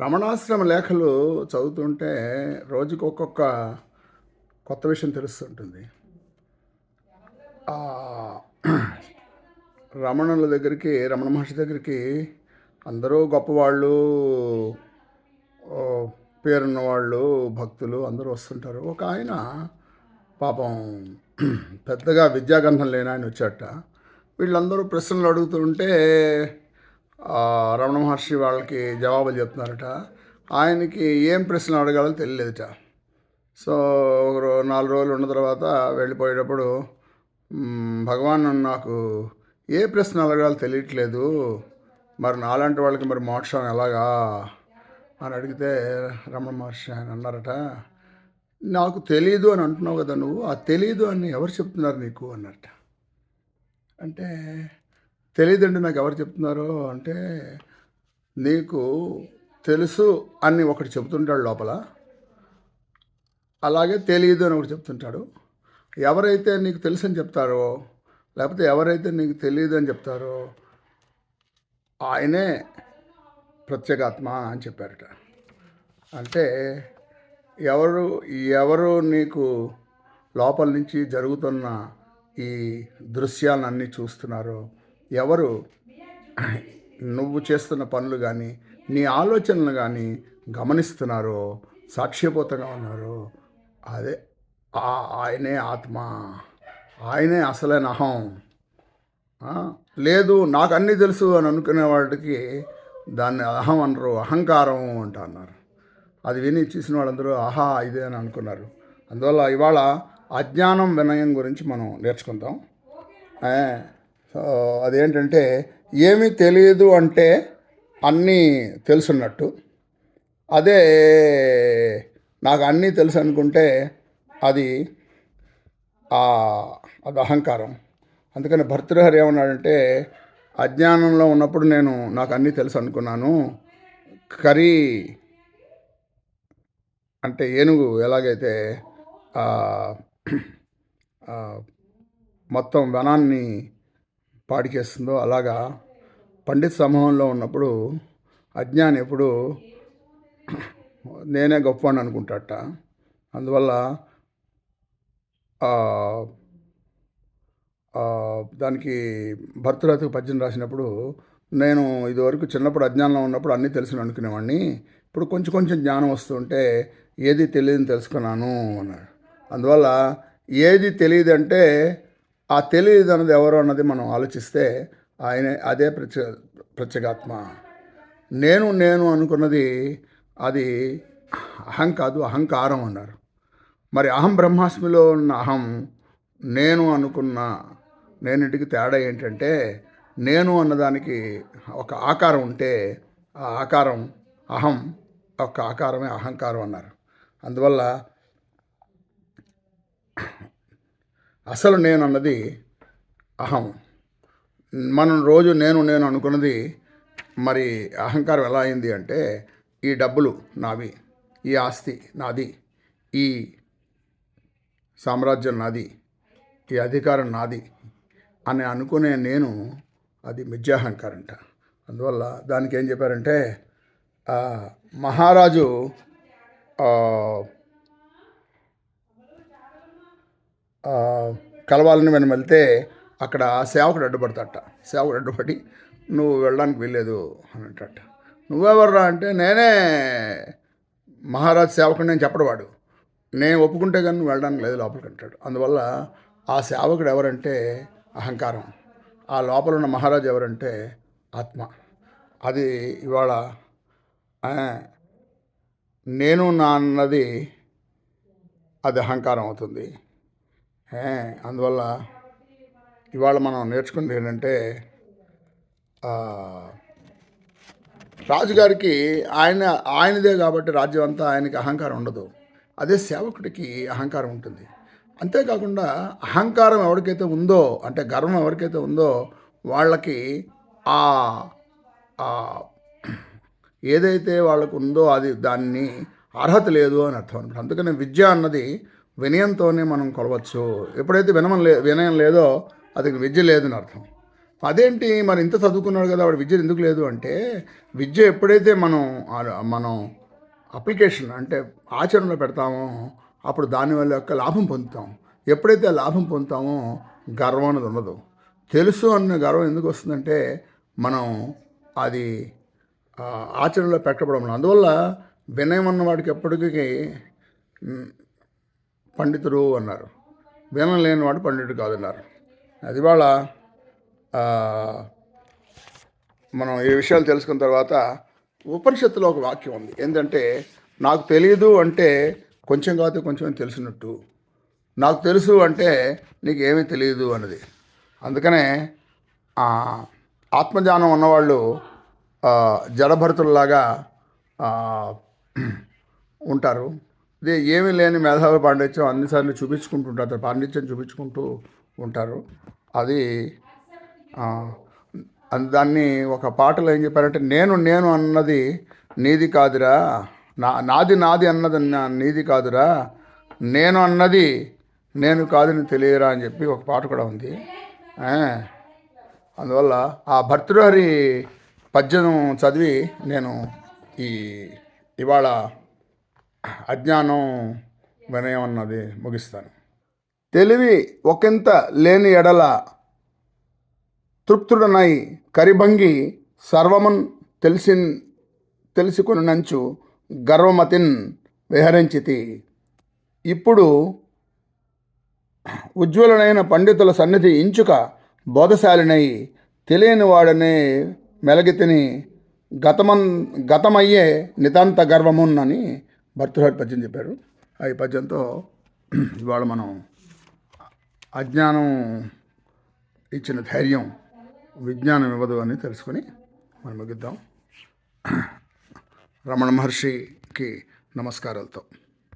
రమణాశ్రమ లేఖలు చదువుతుంటే రోజుకి ఒక్కొక్క కొత్త విషయం తెలుస్తుంటుంది. రమణుల దగ్గరికి రమణ మహర్షి దగ్గరికి అందరూ గొప్పవాళ్ళు పేరున్న వాళ్ళు భక్తులు అందరూ వస్తుంటారు. ఒక ఆయన పాపం పెద్దగా విద్యాగంధం లేని ఆయన వచ్చాట. వీళ్ళందరూ ప్రశ్నలు అడుగుతుంటే రమణ మహర్షి వాళ్ళకి జవాబులు చెప్తున్నారట. ఆయనకి ఏం ప్రశ్నలు అడగాలో తెలియలేదట. సో ఒక నాలుగు రోజులు ఉన్న తర్వాత వెళ్ళిపోయేటప్పుడు భగవాన్ నాకు ఏ ప్రశ్న అడగాలో తెలియట్లేదు. మరి నాలాంటి వాళ్ళకి మరి మోక్షం ఎలాగా? అని అడిగితే రమణ మహర్షి ఆయన అన్నారట నాకు తెలియదు అని అంటున్నావు కదా నువ్వు. ఆ తెలియదు అని ఎవరు చెప్తున్నారు నీకు? అన్నట్ట అంటే తెలియదండి నాకు ఎవరు చెప్తున్నారు అంటే నీకు తెలుసు అని ఒకటి చెబుతుంటాడు లోపల. అలాగే తెలియదు అని ఒకటి చెప్తుంటాడు. ఎవరైతే నీకు తెలుసు అని చెప్తారో లేకపోతే ఎవరైతే నీకు తెలియదు అని చెప్తారో ఆయనే ప్రత్యేగాత్మ అని చెప్పారట. అంటే ఎవరు ఎవరు నీకు లోపల నుంచి జరుగుతున్న ఈ దృశ్యాలన్నీ చూస్తున్నారో ఎవరు? నువ్వు చేస్తున్న పనులు కానీ నీ ఆలోచనలు కానీ గమనిస్తున్నారో సాక్ష్యపోతంగా ఉన్నారో అదే ఆ- ఆయనే ఆత్మ. ఆయనే అసలైన అహం. లేదు నాకు అన్నీ తెలుసు అని అనుకునే వాడికి దాన్ని అహం అనరు అహంకారం అంట అన్నారు అది విని చూసిన వాళ్ళందరూ ఆహా ఇదే అని అనుకున్నారు. అందువల్ల ఇవాళ అజ్ఞానం వినయం గురించి మనం నేర్చుకుందాం. అదేంటంటే ఏమీ తెలియదు అంటే అన్నీ తెలుసున్నట్టు. అదే నాకు అన్నీ తెలుసు అనుకుంటే అది అది అహంకారం. అందుకని భర్తృహరి ఏమన్నాడంటే అజ్ఞానంలో ఉన్నప్పుడు నేను నాకు అన్నీ తెలుసు అనుకున్నాను. కరీ అంటే ఏనుగు ఎలాగైతే మొత్తం వనాన్ని పాడికేస్తుందో అలాగా పండిత్ సమూహంలో ఉన్నప్పుడు అజ్ఞాని ఎప్పుడు నేనే గొప్పవాడిని అనుకుంటాట అందువల్ల దానికి భర్తరాతికి పద్యం రాసినప్పుడు నేను ఇదివరకు చిన్నప్పుడు అజ్ఞానంలో ఉన్నప్పుడు అన్నీ తెలుసుని అనుకునేవాడిని ఇప్పుడు కొంచెం కొంచెం జ్ఞానం వస్తుంటే ఏది తెలియదని తెలుసుకున్నాను అన్నాడు. అందువల్ల ఏది తెలియదంటే ఆ తెలియదు అన్నది ఎవరు అన్నది మనం ఆలోచిస్తే ఆయన అదే ప్రత్య ప్రత్యేగాత్మ. నేను నేను అనుకున్నది అది అహం కాదు అహంకారం అన్నారు. మరి అహం బ్రహ్మాస్మిలో ఉన్న అహం నేను అనుకున్న నేనింటికి తేడా ఏంటంటే నేను అన్నదానికి ఒక ఆకారం ఉంటే ఆ ఆకారం అహం ఒక ఆకారమే అహంకారం అన్నారు. అందువల్ల అసలు నేను అన్నది అహం. మనం రోజు నేను నేను అనుకున్నది మరి అహంకారం ఎలా అయింది అంటే ఈ డబ్బులు నావి ఈ ఆస్తి నాది ఈ సామ్రాజ్యం నాది ఈ అధికారం నాది అని అనుకునే నేను అది మిథ్యాహంకారంట. అందువల్ల దానికి ఏం చెప్పారంటే మహారాజు ఆ, ఆ, కలవాలని మనం వెళ్తే అక్కడ సేవకుడు అడ్డుపడతాట. సేవకుడు అడ్డుపడి నువ్వు వెళ్ళడానికి వీల్లేదు అని అంటాట నువ్వెవర్రా? అంటే నేనే మహారాజ్ సేవకుడు నేను చెప్పడవాడు. నేను ఒప్పుకుంటే కానీ నువ్వు వెళ్ళడానికి లేదు లోపలికి అంటాడు. అందువల్ల ఆ సేవకుడు ఎవరంటే అహంకారం. ఆ లోపల ఉన్న మహారాజు ఎవరంటే ఆత్మ. అది ఇవాళ నేను నా అన్నది అది అహంకారం అవుతుంది. అందువల్ల ఇవాళ మనం నేర్చుకుంది ఏంటంటే రాజుగారికి ఆయన ఆయనదే కాబట్టి రాజ్యం అంతా ఆయనకి అహంకారం ఉండదు. అదే సేవకుడికి అహంకారం ఉంటుంది. అంతేకాకుండా అహంకారం ఎవరికైతే ఉందో అంటే గర్వం ఎవరికైతే ఉందో వాళ్ళకి ఆ ఏదైతే వాళ్ళకు ఉందో అది దాన్ని అర్హత లేదు అని అర్థం. అనమాట అందుకని విద్య అన్నది వినయంతోనే మనం కొలవచ్చు. ఎప్పుడైతే వినమం లే వినయం లేదో అది విద్య లేదని అర్థం. అదేంటి మరి ఇంత చదువుకున్నాడు కదా వాడు విద్య ఎందుకు లేదు అంటే విద్య ఎప్పుడైతే మనం మనం అప్లికేషన్ అంటే ఆచరణలో పెడతామో అప్పుడు దానివల్ల యొక్క లాభం పొందుతాం. ఎప్పుడైతే ఆ లాభం పొందుతామో గర్వం అనేది ఉండదు. తెలుసు అన్న గర్వం ఎందుకు వస్తుందంటే మనం అది ఆచరణలో పెట్టబడం అందువల్ల వినయం అన్నవాడికి ఎప్పటికీ పండితుడు అన్నారు. వినం లేనివాడు పండితుడు కాదన్నారు. అది వాళ్ళ మనం ఈ విషయాలు తెలుసుకున్న తర్వాత ఉపనిషత్తులో ఒక వాక్యం ఉంది. ఏంటంటే నాకు తెలియదు అంటే కొంచెం కాదు కొంచెం తెలిసినట్టు నాకు తెలుసు అంటే నీకు ఏమీ తెలియదు అన్నది. అందుకనే ఆత్మజ్ఞానం ఉన్నవాళ్ళు జడభరతుల్లాగా ఉంటారు. ఇది ఏమీ లేని మేధావి పాండిత్యం అన్నిసార్లు చూపించుకుంటుంటారు పాండిత్యం చూపించుకుంటూ ఉంటారు. అది దాన్ని ఒక పాటలో ఏం చెప్పారంటే నేను నేను అన్నది నీది కాదురా నా నాది నాది అన్నది నా- నీది కాదురా నేను అన్నది నేను కాదని తెలియరా అని చెప్పి ఒక పాట కూడా ఉంది. అందువల్ల ఆ భర్తృహరి పద్యం చదివి నేను ఈ ఇవాళ అజ్ఞానం వినయం అన్నది ముగిస్తాను. తెలివి ఒకంత లేని ఎడల తృప్తుడనై కరిభంగి సర్వమున్ తెలిసి తెలుసుకుని నంచు గర్వమతిన్ విహరించితి. ఇప్పుడు ఉజ్వలనైన పండితుల సన్నిధి ఇంచుక బోధశాలినై తెలియని వాడనే మెలగితిని గతమన్ గతమయ్యే నితాంత గర్వమున్నని భర్తృహరి పద్యం చెప్పారు. ఆ ఈ పద్యంతో ఇవాళ మనం అజ్ఞానం ఇచ్చిన ధైర్యం విజ్ఞానం ఇవ్వదు అని తెలుసుకొని మనం ముగిద్దాం. రమణ మహర్షికి నమస్కారాలతో.